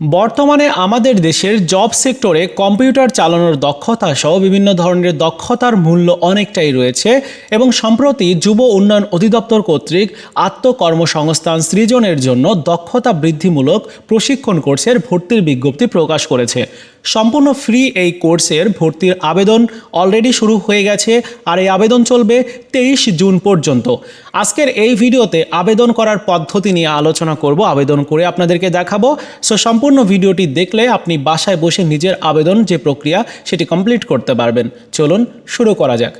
বর্তমানে আমাদের দেশের জব সেক্টরে কম্পিউটার চালানোর দক্ষতা সহ বিভিন্ন ধরনের দক্ষতার মূল্য অনেকটাই রয়েছে এবং সম্প্রতি যুব উন্নয়ন অধিদপ্তর কর্তৃক আত্মকর্মসংস্থান সৃজনের জন্য দক্ষতা বৃদ্ধিমূলক প্রশিক্ষণ কোর্সের ভর্তির বিজ্ঞপ্তি প্রকাশ করেছে। সম্পূর্ণ ফ্রি এই কোর্সের ভর্তির আবেদন অলরেডি শুরু হয়ে গেছে আর এই আবেদন চলবে তেইশ জুন পর্যন্ত। আজকের এই ভিডিওতে আবেদন করার পদ্ধতি নিয়ে আলোচনা করব, আবেদন করে আপনাদেরকে দেখাবো। সো সম্পূর্ণ ভিডিওটি দেখলে আপনি বাসায় বসে নিজের আবেদন যে প্রক্রিয়া সেটি কমপ্লিট করতে পারবেন। চলুন শুরু করা যাক।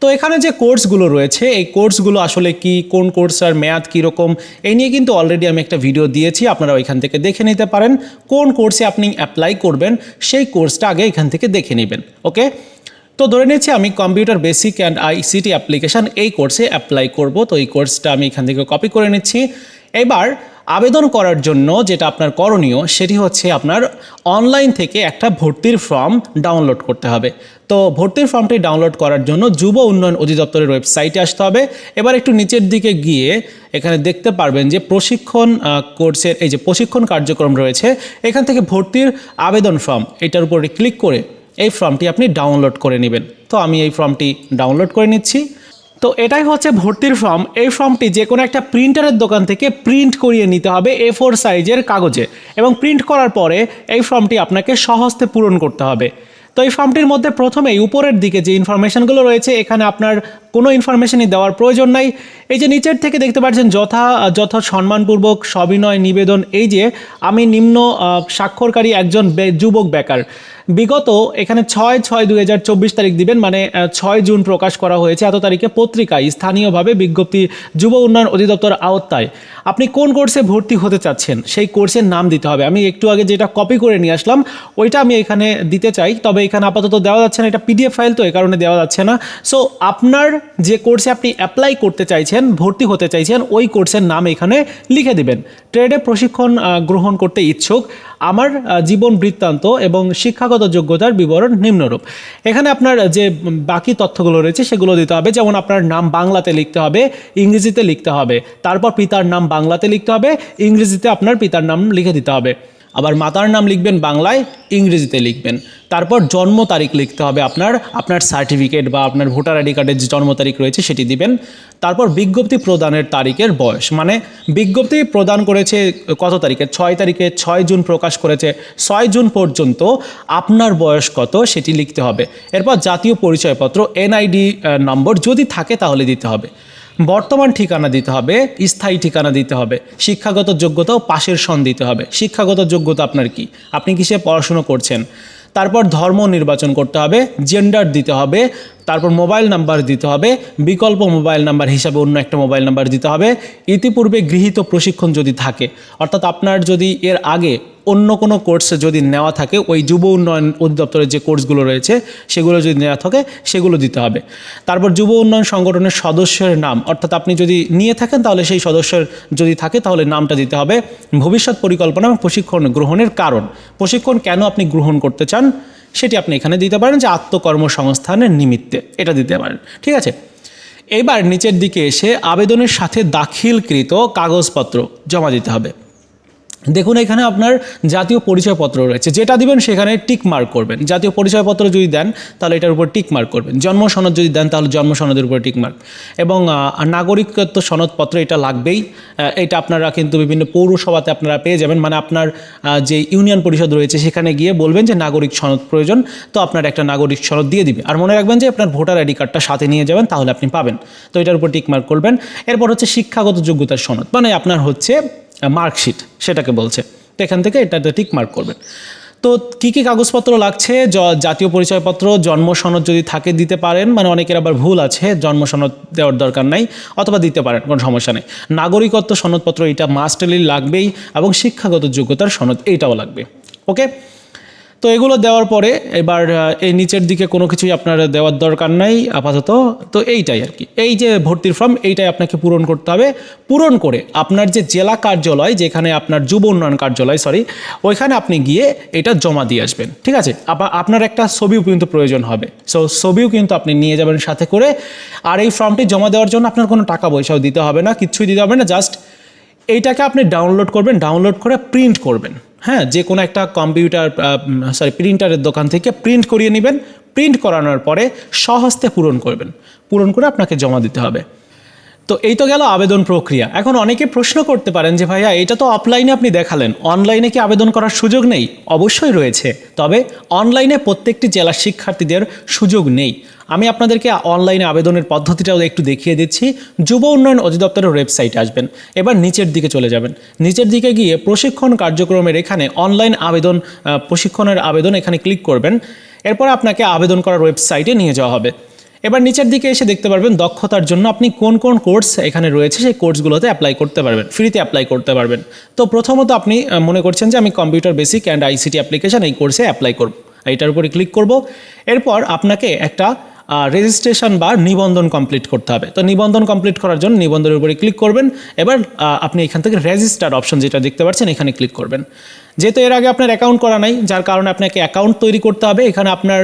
তো এখানে যে কোর্সগুলো রয়েছে, এই কোর্সগুলো আসলে কি, কোন কোর্সের মেয়াদ কীরকম, এই নিয়ে কিন্তু অলরেডি আমি একটা ভিডিও দিয়েছি, আপনারা ওইখান থেকে দেখে নিতে পারেন। কোন কোর্সে আপনি অ্যাপ্লাই করবেন, সেই কোর্সটা আগে এখান থেকে দেখে নেবেন ওকে তো ধরে নিচ্ছি আমি computer basic and ICT application এই কোর্সে অ্যাপ্লাই করব, তো এই কোর্সটা আমি এখান থেকে কপি করে নিচ্ছি। এবার আবেদন করার জন্য যেটা আপনার করণীয়, সেটি হচ্ছে আপনার অনলাইন থেকে একটা ভর্তির ফর্ম ডাউনলোড করতে হবে। তো ভর্তির ফর্মটি ডাউনলোড করার জন্য যুব উন্নয়ন অধিদপ্তরের ওয়েবসাইটে আসতে হবে। এবার একটু নিচের দিকে গিয়ে এখানে দেখতে পারবেন যে প্রশিক্ষণ কোর্সের এই যে প্রশিক্ষণ কার্যক্রম রয়েছে, এখান থেকে ভর্তির আবেদন ফর্ম এটার উপরে ক্লিক করে এই ফর্মটি আপনি ডাউনলোড করে নেবেন। তো আমি এই ফর্মটি ডাউনলোড করে নিচ্ছি। তো এটাই হচ্ছে ভর্তির ফর্ম। এই ফর্মটি যে কোনো একটা প্রিন্টারের দোকান থেকে প্রিন্ট করিয়ে নিতে হবে এ ফোর সাইজের কাগজে এবং প্রিন্ট করার পরে এই ফর্মটি আপনাকে সহজতে পূরণ করতে হবে। তো এই ফর্মটির মধ্যে প্রথমেই উপরের দিকে যে ইনফরমেশনগুলো রয়েছে, এখানে আপনার কোনো ইনফরমেশনই দেওয়ার প্রয়োজন নাই। এই যে নিচের থেকে দেখতে পাচ্ছেন যথা যথা সম্মানপূর্বক সবিনয় নিবেদন, এই যে আমি নিম্ন স্বাক্ষরকারী একজন যুবক বেকার। বিগত এখানে ছয় ছয় দুই হাজার চব্বিশ তারিখ দিবেন মানে ছয় জুন প্রকাশ করা হয়েছে এত তারিখে পত্রিকায়, স্থানীয়ভাবে বিজ্ঞপ্তি যুব উন্নয়ন অধিদপ্তর আওতায়। আপনি কোন কোর্সে ভর্তি হতে চাচ্ছেন? সেই কোর্সের নাম দিতে হবে। আমি একটু আগে যেটা কপি করে নিয়ে আসলাম, ওইটা আমি এখানে দিতে চাই, তবে এখানে আপাতত দেওয়া যাচ্ছে না, এটা পিডিএফ ফাইল তো এই কারণে দেওয়া যাচ্ছে না। সো আপনার যে কোর্সে আপনি অ্যাপ্লাই করতে চাইছেন, ভর্তি হতে চাইছেন, ওই কোর্সের নাম এখানে লিখে দিবেন। ট্রেডে প্রশিক্ষণ গ্রহণ করতে ইচ্ছুক, আমার জীবন বৃত্তান্ত এবং শিক্ষাগত যোগ্যতার বিবরণ নিম্নরূপ। এখানে আপনার যে বাকি তথ্যগুলো রয়েছে, সেগুলো দিতে হবে। যেমন আপনার নাম বাংলাতে লিখতে হবে, ইংরেজিতে লিখতে হবে। তারপর পিতার নাম বাংলাতে লিখতে হবে, ইংরেজিতে আপনার পিতার নাম লিখে দিতে হবে। আবার মাতার নাম লিখবেন বাংলায়, ইংরেজিতে লিখবেন। তারপর জন্ম তারিখ লিখতে হবে আপনার আপনার সার্টিফিকেট বা আপনার ভোটার আইডি কার্ডের যে জন্ম তারিখ রয়েছে সেটি দিবেন। তারপর বিজ্ঞপ্তি প্রদানের তারিখের বয়স মানে বিজ্ঞপ্তি প্রদান করেছে কত তারিখে? ছয় তারিখে, ছয় জুন প্রকাশ করেছে, ছয় জুন পর্যন্ত আপনার বয়স কত সেটি লিখতে হবে। এরপর জাতীয় পরিচয়পত্র এনআইডি নম্বর যদি থাকে তাহলে দিতে হবে। বর্তমান ঠিকানা দিতে হবে, স্থায়ী ঠিকানা দিতে হবে, শিক্ষাগত যোগ্যতাও পাশের সন দিতে হবে। শিক্ষাগত যোগ্যতা আপনার কি? আপনি কিসে পড়াশুনো করছেন? তারপর ধর্ম নির্বাচন করতে হবে জেন্ডার দিতে হবে তারপর মোবাইল নাম্বার দিতে হবে, বিকল্প মোবাইল নাম্বার হিসাবে অন্য একটা মোবাইল নাম্বার দিতে হবে। ইতিপূর্বে গৃহীত প্রশিক্ষণ যদি থাকে, অর্থাৎ আপনার যদি এর আগে অন্য কোনো কোর্সে যদি নেওয়া থাকে, ওই যুব উন্নয়ন অধিদপ্তরের যে কোর্সগুলো রয়েছে, সেগুলো যদি নেওয়া থাকে, সেগুলো দিতে হবে। তারপর যুব উন্নয়ন সংগঠনের সদস্যের নাম, অর্থাৎ আপনি যদি নিয়ে থাকেন, তাহলে সেই সদস্যের যদি থাকে, তাহলে নামটা দিতে হবে। ভবিষ্যৎ পরিকল্পনা এবং প্রশিক্ষণ গ্রহণের কারণ। প্রশিক্ষণ কেন আপনি গ্রহণ করতে চান? সেটি আপনি এখানে দিতে পারেন যে আত্মকর্মসংস্থানের নিমিত্তে এটা দিতে পারেন। ঠিক আছে? এবার নিচের দিকে এসে আবেদনের সাথে দাখিলকৃত কাগজপত্র জমা দিতে হবে। দেখুন, এখানে আপনার জাতীয় পরিচয়পত্র রয়েছে। যেটা দিবেন সেখানে টিক মার্ক করবেন। জাতীয় পরিচয়পত্র যদি দেন, তাহলে এটার উপর টিক মার্ক করবেন। জন্ম সনদ যদি দেন, তাহলে জন্ম সনদের উপর টিক মার্ক। এবং নাগরিকত্ব সনদপত্র এটা লাগবেই। এটা আপনারা কিন্তু বিভিন্ন পৌরসভাতে আপনারা পেয়ে যাবেন। মানে আপনার যে ইউনিয়ন পরিষদ রয়েছে, সেখানে গিয়ে বলবেন যে নাগরিক সনদ প্রয়োজন, তো আপনার একটা নাগরিক সনদ দিয়ে দিবে। আর মনে রাখবেন যে আপনার ভোটার আইডি কার্ডটা সাথে নিয়ে যাবেন, তাহলে আপনি পাবেন। তো এটার উপর টিক মার্ক করবেন। এরপর হচ্ছে শিক্ষাগত যোগ্যতার সনদ। মানে আপনার হচ্ছে মার্কশিট সেটাকে বলছে। তো এখান থেকে এটাতে টিক মার্ক করবেন। তো কী কী কাগজপত্র লাগছে? জ- জাতীয় পরিচয়পত্র, জন্ম সনদ যদি থাকে দিতে পারেন মানে অনেকের আবার ভুল আছে, জন্ম সনদ দেওয়ার দরকার নাই, অথবা দিতে পারেন, কোনো সমস্যা নেই। নাগরিকত্ব সনদপত্র এটা মাস্টারলি লাগবেই, এবং শিক্ষাগত যোগ্যতার সনদ এইটাও লাগবে। ওকে তো এগুলো দেওয়ার পরে এবার এই নিচের দিকে কোনো কিছুই আপনার দেওয়ার দরকার নাই, আপাতত। তো এইটাই আর কি। এই যে ভর্তির ফর্ম, এইটাই আপনাকে পূরণ করতে হবে। পূরণ করে আপনার যে জেলা কার্যালয়, যেখানে আপনার যুব উন্নয়ন কার্যালয় সরি ওইখানে আপনি গিয়ে এটা জমা দিয়ে আসবেন। ঠিক আছে? আপনার একটা ছবিও কিন্তু প্রয়োজন হবে। সো ছবিও কিন্তু আপনি নিয়ে যাবেন সাথে করে। আর এই ফর্মটি জমা দেওয়ার জন্য আপনার কোনো টাকা পয়সাও দিতে হবে না কিচ্ছুই দিতে হবে না জাস্ট এইটাকে আপনি ডাউনলোড করবেন ডাউনলোড করে প্রিন্ট করবেন। হ্যাঁ যে কোনো একটা কম্পিউটার সরি প্রিন্টারের দোকান থেকে প্রিন্ট করিয়ে নেবেন। প্রিন্ট করানোর পরে সহস্তে পূরণ করবেন। পূরণ করে আপনাকে জমা দিতে হবে। তো এই তো গেল আবেদন প্রক্রিয়া। এখন অনেকে প্রশ্ন করতে পারেন যে, ভাইয়া, এটা তো অফলাইনে আপনি দেখালেন। অনলাইনে কি আবেদন করার সুযোগ নেই? অবশ্যই রয়েছে। তবে অনলাইনে প্রত্যেকটি জেলার শিক্ষার্থীদের সুযোগ নেই। আমি আপনাদেরকে অনলাইনে আবেদনের পদ্ধতিটাও একটু দেখিয়ে দিচ্ছি। যুব উন্নয়ন অধিদপ্তরের ওয়েবসাইটে আসবেন। এবার নিচের দিকে চলে যাবেন। নিচের দিকে গিয়ে প্রশিক্ষণ কার্যক্রমের এখানে অনলাইন আবেদন প্রশিক্ষণের আবেদন এখানে ক্লিক করবেন। এরপর আপনাকে আবেদন করার ওয়েবসাইটে নিয়ে যাওয়া হবে। এবার নিচের দিকে এসে দেখতে পারবেন দক্ষতার জন্য আপনি কোন কোন কোর্স এখানে রয়েছে, সেই কোর্সগুলোতে অ্যাপ্লাই করতে পারবেন ফ্রিতে অ্যাপ্লাই করতে পারবেন। তো প্রথমত আপনি মনে করছেন যে আমি computer basic and ICT application এই কোর্সে অ্যাপ্লাই করব। এইটার উপরে ক্লিক করব। এরপর আপনাকে একটা রেজিস্ট্রেশন বা নিবন্ধন কমপ্লিট করতে হবে। তো নিবন্ধন কমপ্লিট করার জন্য নিবন্ধনের উপরে ক্লিক করবেন। এবার আপনি এখান থেকে রেজিস্টার অপশন যেটা দেখতে পাচ্ছেন, এখানে ক্লিক করবেন। যেহেতু এর আগে আপনার অ্যাকাউন্ট করা নাই, যার কারণে আপনাকে অ্যাকাউন্ট তৈরি করতে হবে। এখানে আপনার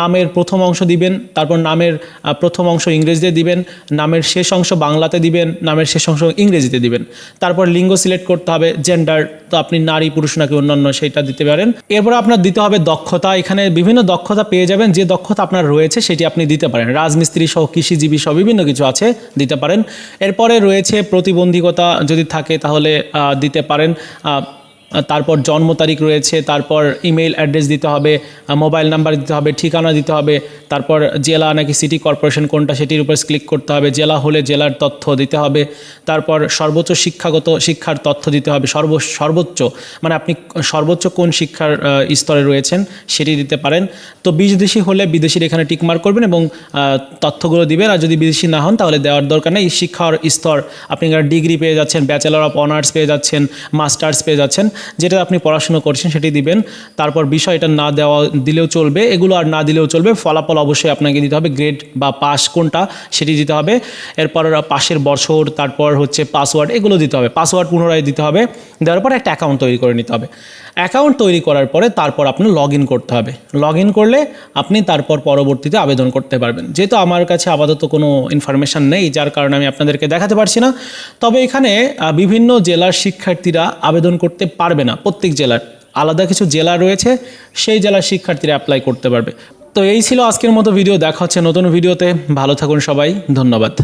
নামের প্রথম অংশ দিবেন, তারপর নামের প্রথম অংশ ইংরেজিতে দিবেন, নামের শেষ অংশ বাংলাতে দিবেন, নামের শেষ অংশ ইংরেজিতে দিবেন। তারপর লিঙ্গ সিলেক্ট করতে হবে জেন্ডার তো আপনি নারী, পুরুষ নাকি অন্যান্য সেটা দিতে পারেন। এরপর আপনার দিতে হবে দক্ষতা। এখানে বিভিন্ন দক্ষতা পেয়ে যাবেন, যে দক্ষতা আপনার রয়েছে সেটি আপনি দিতে পারেন। রাজমিস্ত্রি সহ, কৃষিজীবী সহ বিভিন্ন কিছু আছে, দিতে পারেন। এরপরে রয়েছে প্রতিবন্ধকতা যদি থাকে তাহলে দিতে পারেন। তারপর জন্ম তারিখ রয়েছে, তারপর ইমেল অ্যাড্রেস দিতে হবে মোবাইল নাম্বার দিতে হবে, ঠিকানা দিতে হবে, তারপর জেলা নাকি সিটি কর্পোরেশন কোনটা সেটির উপর ক্লিক করতে হবে, জেলা হলে জেলার তথ্য দিতে হবে, তারপর সর্বোচ্চ শিক্ষাগত শিক্ষার তথ্য দিতে হবে, সর্ব, সর্বোচ্চ মানে আপনি সর্বোচ্চ কোন শিক্ষার স্তরে রয়েছেন সেটি দিতে পারেন, তো বিদেশি হলে বিদেশির এখানে টিকমার্ক করবেন এবং তথ্যগুলো দিবেন, আর যদি বিদেশি না হন তাহলে দেওয়ার দরকার নেই, শিক্ষার স্তর, আপনি ডিগ্রি পেয়ে যাচ্ছেন ব্যাচেলর অফ অনার্স পেয়ে যাচ্ছেন মাস্টার্স পেয়ে যাচ্ছেন যেটা আপনি পড়াশুনো করছেন সেটি দিবেন। তারপর বিষয়টা না দেওয়া দিলেও চলবে, এগুলো আর না দিলেও চলবে। ফলাফল অবশ্যই আপনাকে দিতে হবে, গ্রেড বা পাস কোনটা সেটি দিতে হবে। এরপর পাশের বছর, তারপর হচ্ছে পাসওয়ার্ড, এগুলো দিতে হবে। পাসওয়ার্ড পুনরায় দিতে হবে, দেওয়ার পর একটা অ্যাকাউন্ট তৈরি করে নিতে হবে। অ্যাকাউন্ট তৈরি করার পরে তারপর আপনার লগ ইন করতে হবে। লগ ইন করলে আপনি তারপর পরবর্তীতে আবেদন করতে পারবেন। যেহেতু আমার কাছে আপাতত কোনো ইনফরমেশান নেই, যার কারণে আমি আপনাদেরকে দেখাতে পারছি না। তবে এখানে বিভিন্ন জেলার শিক্ষার্থীরা আবেদন করতে পারবে না, প্রত্যেক জেলার। আলাদা কিছু জেলা রয়েছে, সেই জেলার শিক্ষার্থীরা অ্যাপ্লাই করতে পারবে। তো এই ছিল আজকের মতো ভিডিও দেখা হচ্ছে নতুন ভিডিওতে ভালো থাকুন সবাই, ধন্যবাদ।